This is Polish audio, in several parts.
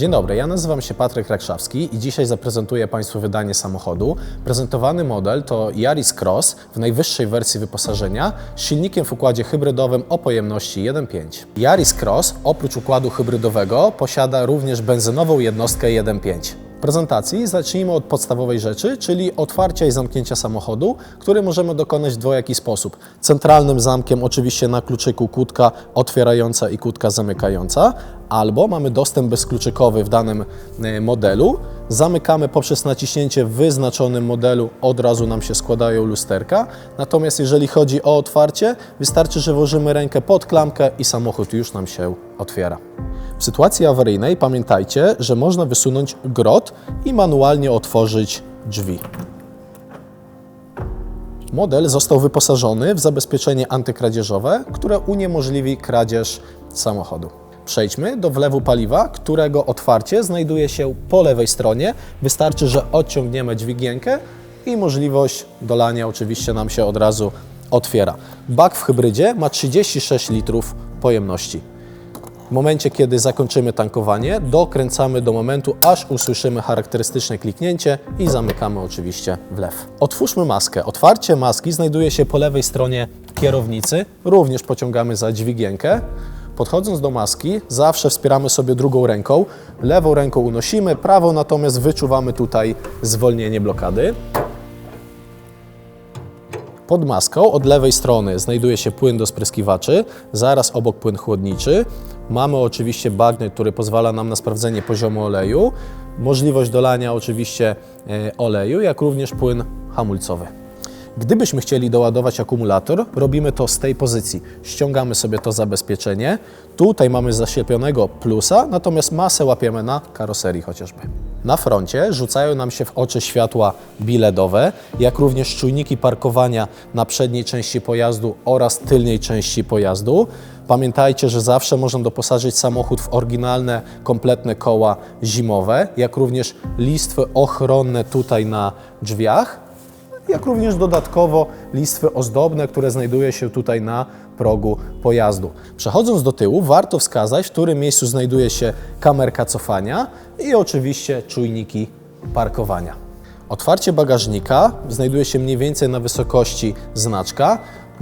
Dzień dobry, ja nazywam się Patryk Rakszawski i dzisiaj zaprezentuję Państwu wydanie samochodu. Prezentowany model to Yaris Cross w najwyższej wersji wyposażenia z silnikiem w układzie hybrydowym o pojemności 1.5. Yaris Cross oprócz układu hybrydowego posiada również benzynową jednostkę 1.5. W prezentacji zacznijmy od podstawowej rzeczy, czyli otwarcia i zamknięcia samochodu, który możemy dokonać w dwojaki sposób. Centralnym zamkiem oczywiście na kluczyku kłódka otwierająca i kłódka zamykająca, albo mamy dostęp bezkluczykowy w danym e, modelu. Zamykamy poprzez naciśnięcie w wyznaczonym modelu, od razu nam się składają lusterka. Natomiast jeżeli chodzi o otwarcie, wystarczy, że włożymy rękę pod klamkę i samochód już nam się otwiera. W sytuacji awaryjnej pamiętajcie, że można wysunąć grot i manualnie otworzyć drzwi. Model został wyposażony w zabezpieczenie antykradzieżowe, które uniemożliwi kradzież samochodu. Przejdźmy do wlewu paliwa, którego otwarcie znajduje się po lewej stronie. Wystarczy, że odciągniemy dźwigienkę i możliwość dolania oczywiście nam się od razu otwiera. Bak w hybrydzie ma 36 litrów pojemności. W momencie, kiedy zakończymy tankowanie, dokręcamy do momentu, aż usłyszymy charakterystyczne kliknięcie i zamykamy oczywiście wlew. Otwórzmy maskę. Otwarcie maski znajduje się po lewej stronie kierownicy. Również pociągamy za dźwigienkę. Podchodząc do maski, zawsze wspieramy sobie drugą ręką. Lewą ręką unosimy, prawą natomiast wyczuwamy tutaj zwolnienie blokady. Pod maską od lewej strony znajduje się płyn do spryskiwaczy, zaraz obok płyn chłodniczy. Mamy oczywiście bagnet, który pozwala nam na sprawdzenie poziomu oleju, możliwość dolania oczywiście e, oleju, jak również płyn hamulcowy. Gdybyśmy chcieli doładować akumulator, robimy to z tej pozycji. Ściągamy sobie to zabezpieczenie. Tutaj mamy zaślepionego plusa, natomiast masę łapiemy na karoserii chociażby. Na froncie rzucają nam się w oczy światła biledowe, jak również czujniki parkowania na przedniej części pojazdu oraz tylnej części pojazdu. Pamiętajcie, że zawsze można doposażyć samochód w oryginalne, kompletne koła zimowe, jak również listwy ochronne tutaj na drzwiach jak również dodatkowo listwy ozdobne, które znajduje się tutaj na progu pojazdu. Przechodząc do tyłu, warto wskazać, w którym miejscu znajduje się kamerka cofania i oczywiście czujniki parkowania. Otwarcie bagażnika znajduje się mniej więcej na wysokości znaczka.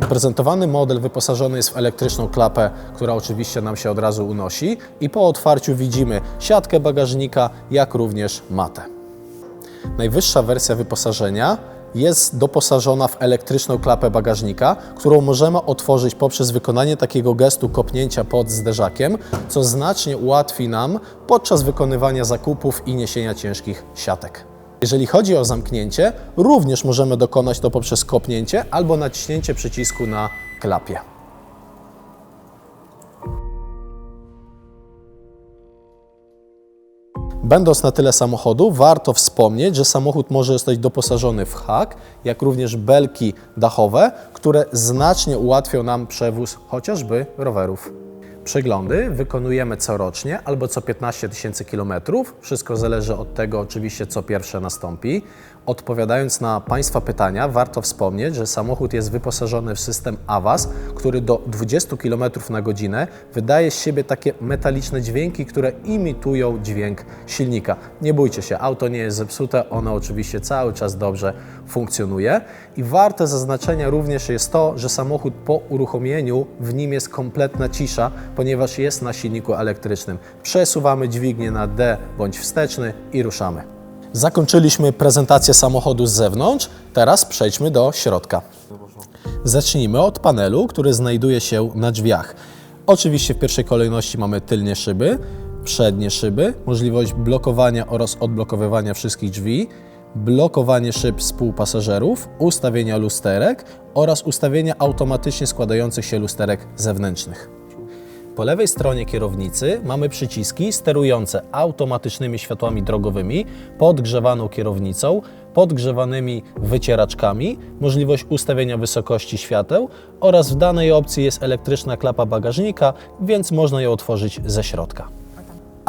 Prezentowany model wyposażony jest w elektryczną klapę, która oczywiście nam się od razu unosi i po otwarciu widzimy siatkę bagażnika, jak również matę. Najwyższa wersja wyposażenia jest doposażona w elektryczną klapę bagażnika, którą możemy otworzyć poprzez wykonanie takiego gestu kopnięcia pod zderzakiem, co znacznie ułatwi nam podczas wykonywania zakupów i niesienia ciężkich siatek. Jeżeli chodzi o zamknięcie, również możemy dokonać to poprzez kopnięcie albo naciśnięcie przycisku na klapie. Będąc na tyle samochodu, warto wspomnieć, że samochód może zostać doposażony w hak, jak również belki dachowe, które znacznie ułatwią nam przewóz chociażby rowerów. Przeglądy wykonujemy corocznie albo co 15 tysięcy kilometrów. Wszystko zależy od tego oczywiście, co pierwsze nastąpi. Odpowiadając na Państwa pytania, warto wspomnieć, że samochód jest wyposażony w system AWAS, który do 20 km na godzinę wydaje z siebie takie metaliczne dźwięki, które imitują dźwięk silnika. Nie bójcie się, auto nie jest zepsute, ono oczywiście cały czas dobrze funkcjonuje. I warte zaznaczenia również jest to, że samochód po uruchomieniu w nim jest kompletna cisza, ponieważ jest na silniku elektrycznym. Przesuwamy dźwignię na D bądź wsteczny i ruszamy. Zakończyliśmy prezentację samochodu z zewnątrz, teraz przejdźmy do środka. Zacznijmy od panelu, który znajduje się na drzwiach. Oczywiście w pierwszej kolejności mamy tylnie szyby, przednie szyby, możliwość blokowania oraz odblokowywania wszystkich drzwi, blokowanie szyb współpasażerów, ustawienia lusterek oraz ustawienia automatycznie składających się lusterek zewnętrznych. Po lewej stronie kierownicy mamy przyciski sterujące automatycznymi światłami drogowymi, podgrzewaną kierownicą, podgrzewanymi wycieraczkami, możliwość ustawienia wysokości świateł oraz w danej opcji jest elektryczna klapa bagażnika, więc można ją otworzyć ze środka.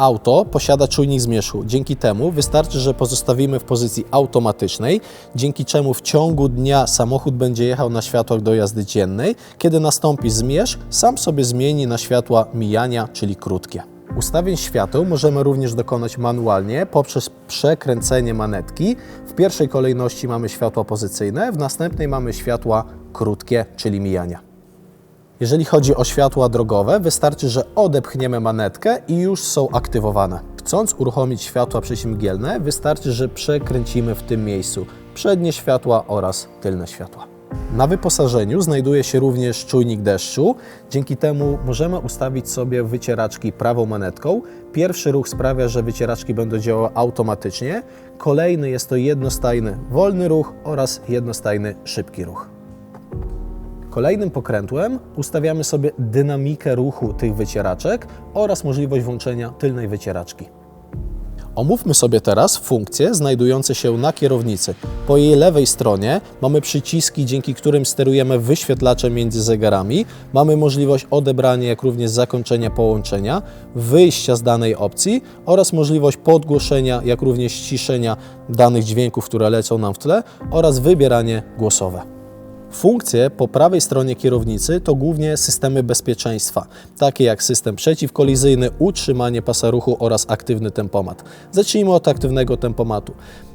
Auto posiada czujnik zmierzchu. Dzięki temu wystarczy, że pozostawimy w pozycji automatycznej, dzięki czemu w ciągu dnia samochód będzie jechał na światłach do jazdy dziennej. Kiedy nastąpi zmierzch, sam sobie zmieni na światła mijania, czyli krótkie. Ustawień świateł możemy również dokonać manualnie poprzez przekręcenie manetki. W pierwszej kolejności mamy światła pozycyjne, w następnej mamy światła krótkie, czyli mijania. Jeżeli chodzi o światła drogowe, wystarczy, że odepchniemy manetkę i już są aktywowane. Chcąc uruchomić światła przeciwmgielne, wystarczy, że przekręcimy w tym miejscu przednie światła oraz tylne światła. Na wyposażeniu znajduje się również czujnik deszczu. Dzięki temu możemy ustawić sobie wycieraczki prawą manetką. Pierwszy ruch sprawia, że wycieraczki będą działały automatycznie. Kolejny jest to jednostajny wolny ruch oraz jednostajny szybki ruch. Kolejnym pokrętłem ustawiamy sobie dynamikę ruchu tych wycieraczek oraz możliwość włączenia tylnej wycieraczki. Omówmy sobie teraz funkcje znajdujące się na kierownicy. Po jej lewej stronie mamy przyciski, dzięki którym sterujemy wyświetlaczem między zegarami. Mamy możliwość odebrania, jak również zakończenia połączenia, wyjścia z danej opcji oraz możliwość podgłoszenia, jak również ściszenia danych dźwięków, które lecą nam w tle oraz wybieranie głosowe. Funkcje po prawej stronie kierownicy to głównie systemy bezpieczeństwa, takie jak system przeciwkolizyjny, utrzymanie pasa ruchu oraz aktywny tempomat. Zacznijmy od aktywnego tempomatu.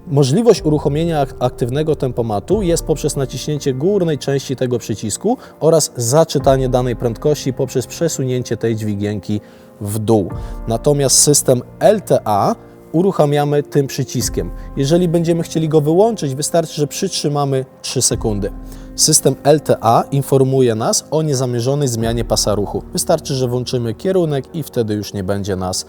Możliwość uruchomienia ak- aktywnego tempomatu jest poprzez naciśnięcie górnej części tego przycisku oraz zaczytanie danej prędkości poprzez przesunięcie tej dźwigienki w dół. Natomiast system LTA uruchamiamy tym przyciskiem. Jeżeli będziemy chcieli go wyłączyć, wystarczy, że przytrzymamy 3 sekundy. System LTA informuje nas o niezamierzonej zmianie pasa ruchu. Wystarczy, że włączymy kierunek i wtedy już nie będzie nas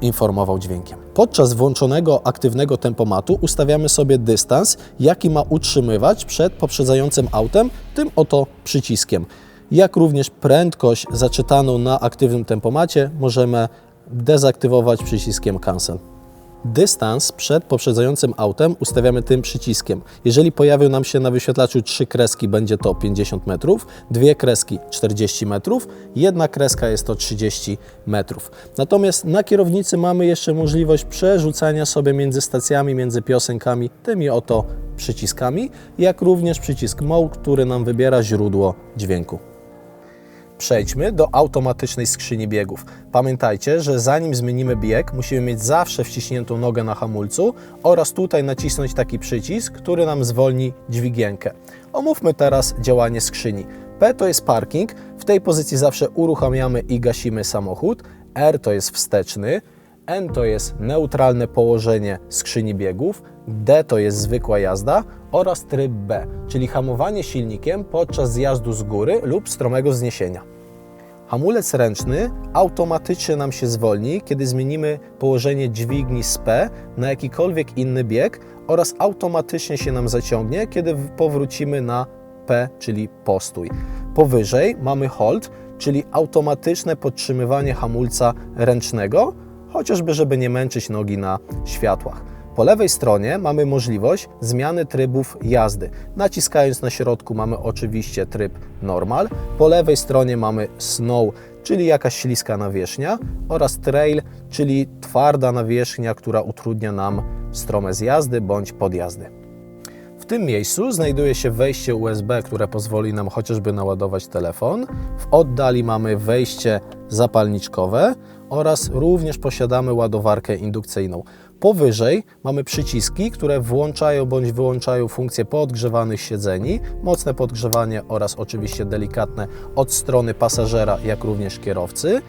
informował dźwiękiem. Podczas włączonego aktywnego tempomatu ustawiamy sobie dystans, jaki ma utrzymywać przed poprzedzającym autem, tym oto przyciskiem. Jak również prędkość zaczytaną na aktywnym tempomacie możemy dezaktywować przyciskiem cancel. Dystans przed poprzedzającym autem ustawiamy tym przyciskiem. Jeżeli pojawią nam się na wyświetlaczu trzy kreski, będzie to 50 metrów, dwie kreski 40 metrów, jedna kreska jest to 30 metrów. Natomiast na kierownicy mamy jeszcze możliwość przerzucania sobie między stacjami, między piosenkami, tymi oto przyciskami, jak również przycisk Mode, który nam wybiera źródło dźwięku. Przejdźmy do automatycznej skrzyni biegów. Pamiętajcie, że zanim zmienimy bieg, musimy mieć zawsze wciśniętą nogę na hamulcu oraz tutaj nacisnąć taki przycisk, który nam zwolni dźwigienkę. Omówmy teraz działanie skrzyni. P to jest parking, w tej pozycji zawsze uruchamiamy i gasimy samochód. R to jest wsteczny, N to jest neutralne położenie skrzyni biegów, D to jest zwykła jazda oraz tryb B, czyli hamowanie silnikiem podczas zjazdu z góry lub stromego zniesienia. Hamulec ręczny automatycznie nam się zwolni, kiedy zmienimy położenie dźwigni z P na jakikolwiek inny bieg oraz automatycznie się nam zaciągnie, kiedy powrócimy na P, czyli postój. Powyżej mamy hold, czyli automatyczne podtrzymywanie hamulca ręcznego, chociażby żeby nie męczyć nogi na światłach. Po lewej stronie mamy możliwość zmiany trybów jazdy. Naciskając na środku mamy oczywiście tryb normal. Po lewej stronie mamy snow, czyli jakaś śliska nawierzchnia oraz trail, czyli twarda nawierzchnia, która utrudnia nam strome zjazdy bądź podjazdy. W tym miejscu znajduje się wejście USB, które pozwoli nam chociażby naładować telefon. W oddali mamy wejście zapalniczkowe oraz również posiadamy ładowarkę indukcyjną. Powyżej mamy przyciski, które włączają bądź wyłączają funkcję podgrzewanych siedzeni, mocne podgrzewanie oraz oczywiście delikatne od strony pasażera, jak również kierowcy.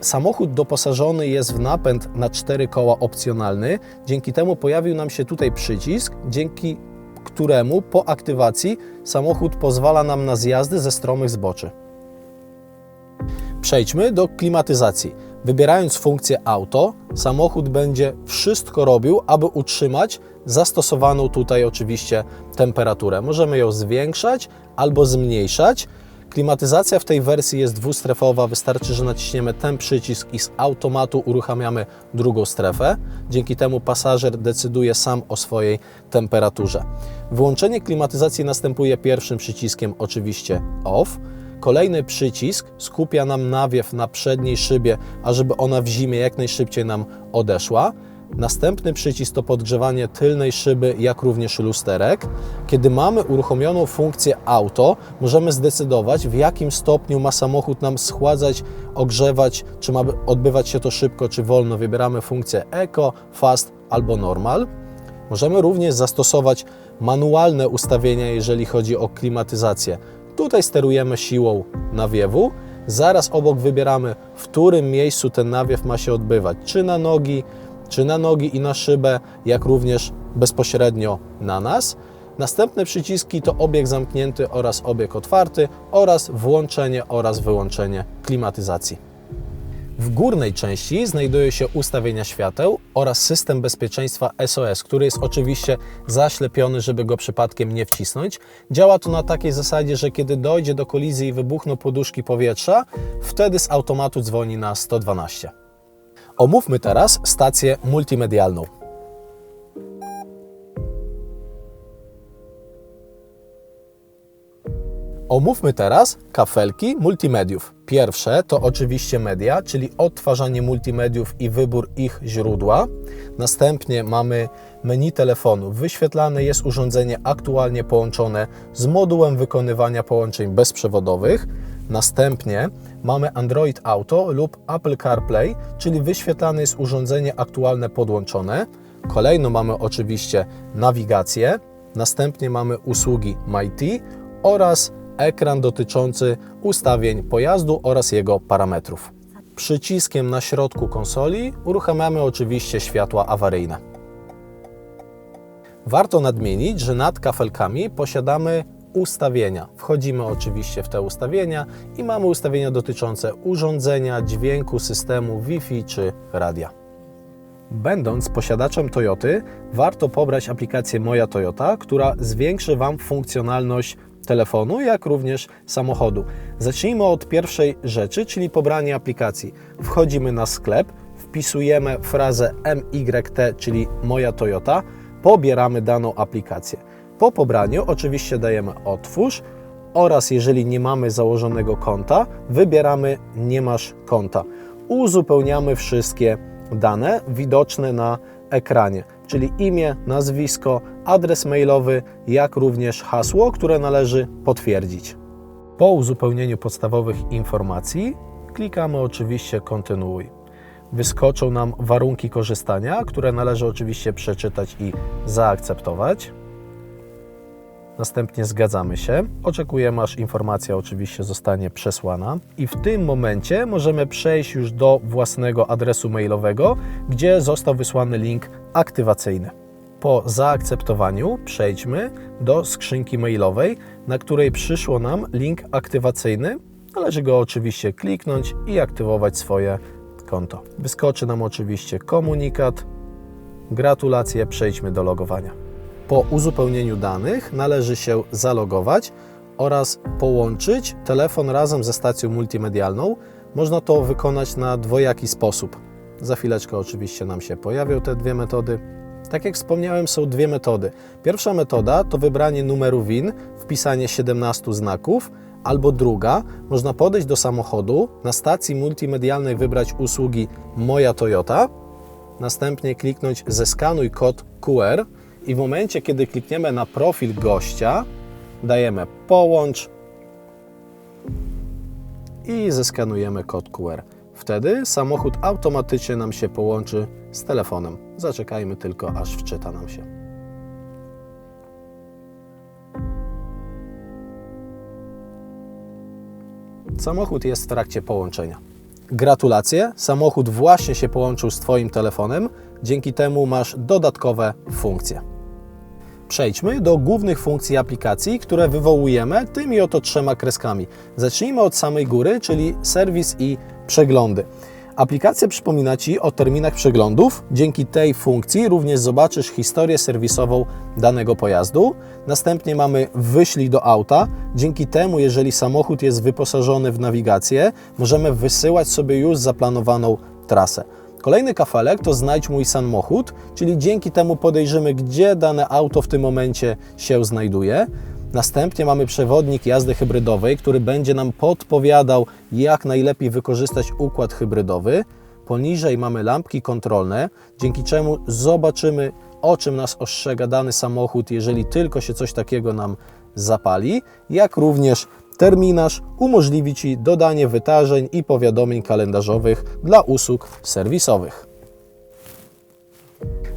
Samochód doposażony jest w napęd na cztery koła opcjonalny. Dzięki temu pojawił nam się tutaj przycisk, dzięki któremu po aktywacji samochód pozwala nam na zjazdy ze stromych zboczy. Przejdźmy do klimatyzacji. Wybierając funkcję auto, samochód będzie wszystko robił, aby utrzymać zastosowaną tutaj oczywiście temperaturę. Możemy ją zwiększać albo zmniejszać. Klimatyzacja w tej wersji jest dwustrefowa, wystarczy, że naciśniemy ten przycisk i z automatu uruchamiamy drugą strefę. Dzięki temu pasażer decyduje sam o swojej temperaturze. Wyłączenie klimatyzacji następuje pierwszym przyciskiem, oczywiście OFF. Kolejny przycisk skupia nam nawiew na przedniej szybie, ażeby ona w zimie jak najszybciej nam odeszła. Następny przycisk to podgrzewanie tylnej szyby, jak również lusterek. Kiedy mamy uruchomioną funkcję auto, możemy zdecydować, w jakim stopniu ma samochód nam schładzać, ogrzewać, czy ma odbywać się to szybko, czy wolno. Wybieramy funkcję Eco, Fast albo Normal. Możemy również zastosować manualne ustawienia, jeżeli chodzi o klimatyzację. Tutaj sterujemy siłą nawiewu. Zaraz obok wybieramy, w którym miejscu ten nawiew ma się odbywać, czy na nogi, czy na nogi i na szybę, jak również bezpośrednio na nas. Następne przyciski to obieg zamknięty oraz obieg otwarty oraz włączenie oraz wyłączenie klimatyzacji. W górnej części znajduje się ustawienia świateł oraz system bezpieczeństwa SOS, który jest oczywiście zaślepiony, żeby go przypadkiem nie wcisnąć. Działa to na takiej zasadzie, że kiedy dojdzie do kolizji i wybuchną poduszki powietrza, wtedy z automatu dzwoni na 112. Omówmy teraz stację multimedialną. Omówmy teraz kafelki multimediów. Pierwsze to oczywiście media, czyli odtwarzanie multimediów i wybór ich źródła. Następnie mamy menu telefonu. Wyświetlane jest urządzenie aktualnie połączone z modułem wykonywania połączeń bezprzewodowych. Następnie mamy Android Auto lub Apple CarPlay, czyli wyświetlane jest urządzenie aktualne podłączone. Kolejno mamy oczywiście nawigację. Następnie mamy usługi MyT oraz ekran dotyczący ustawień pojazdu oraz jego parametrów. Przyciskiem na środku konsoli uruchamiamy oczywiście światła awaryjne. Warto nadmienić, że nad kafelkami posiadamy ustawienia. Wchodzimy oczywiście w te ustawienia i mamy ustawienia dotyczące urządzenia, dźwięku, systemu Wi-Fi czy radia. Będąc posiadaczem Toyoty, warto pobrać aplikację Moja Toyota, która zwiększy Wam funkcjonalność telefonu, jak również samochodu. Zacznijmy od pierwszej rzeczy, czyli pobranie aplikacji. Wchodzimy na sklep, wpisujemy frazę MYT, czyli Moja Toyota, pobieramy daną aplikację. Po pobraniu oczywiście dajemy otwórz oraz jeżeli nie mamy założonego konta, wybieramy nie masz konta. Uzupełniamy wszystkie dane widoczne na ekranie, czyli imię, nazwisko, adres mailowy, jak również hasło, które należy potwierdzić. Po uzupełnieniu podstawowych informacji klikamy oczywiście kontynuuj. Wyskoczą nam warunki korzystania, które należy oczywiście przeczytać i zaakceptować. Następnie zgadzamy się. Oczekujemy, aż informacja oczywiście zostanie przesłana. I w tym momencie możemy przejść już do własnego adresu mailowego, gdzie został wysłany link aktywacyjny. Po zaakceptowaniu przejdźmy do skrzynki mailowej, na której przyszło nam link aktywacyjny. Należy go oczywiście kliknąć i aktywować swoje konto. Wyskoczy nam oczywiście komunikat. Gratulacje, przejdźmy do logowania. Po uzupełnieniu danych należy się zalogować oraz połączyć telefon razem ze stacją multimedialną. Można to wykonać na dwojaki sposób. Za chwileczkę oczywiście nam się pojawią te dwie metody. Tak jak wspomniałem, są dwie metody. Pierwsza metoda to wybranie numeru WIN, wpisanie 17 znaków, albo druga, można podejść do samochodu, na stacji multimedialnej wybrać usługi Moja Toyota, następnie kliknąć zeskanuj kod QR i w momencie, kiedy klikniemy na profil gościa, dajemy połącz i zeskanujemy kod QR. Wtedy samochód automatycznie nam się połączy z telefonem. Zaczekajmy tylko, aż wczyta nam się. Samochód jest w trakcie połączenia. Gratulacje, samochód właśnie się połączył z Twoim telefonem, dzięki temu masz dodatkowe funkcje. Przejdźmy do głównych funkcji aplikacji, które wywołujemy tymi oto trzema kreskami. Zacznijmy od samej góry, czyli serwis i przeglądy. Aplikacja przypomina Ci o terminach przeglądów. Dzięki tej funkcji również zobaczysz historię serwisową danego pojazdu. Następnie mamy wyślij do auta. Dzięki temu, jeżeli samochód jest wyposażony w nawigację, możemy wysyłać sobie już zaplanowaną trasę. Kolejny kafelek to znajdź mój samochód, czyli dzięki temu podejrzymy, gdzie dane auto w tym momencie się znajduje. Następnie mamy przewodnik jazdy hybrydowej, który będzie nam podpowiadał, jak najlepiej wykorzystać układ hybrydowy. Poniżej mamy lampki kontrolne, dzięki czemu zobaczymy, o czym nas ostrzega dany samochód, jeżeli tylko się coś takiego nam zapali, jak również terminarz umożliwi Ci dodanie wydarzeń i powiadomień kalendarzowych dla usług serwisowych.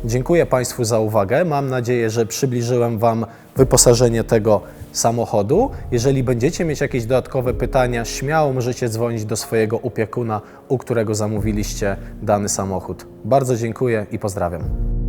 Dziękuję Państwu za uwagę. Mam nadzieję, że przybliżyłem Wam wyposażenie tego samochodu. Jeżeli będziecie mieć jakieś dodatkowe pytania, śmiało możecie dzwonić do swojego opiekuna, u którego zamówiliście dany samochód. Bardzo dziękuję i pozdrawiam.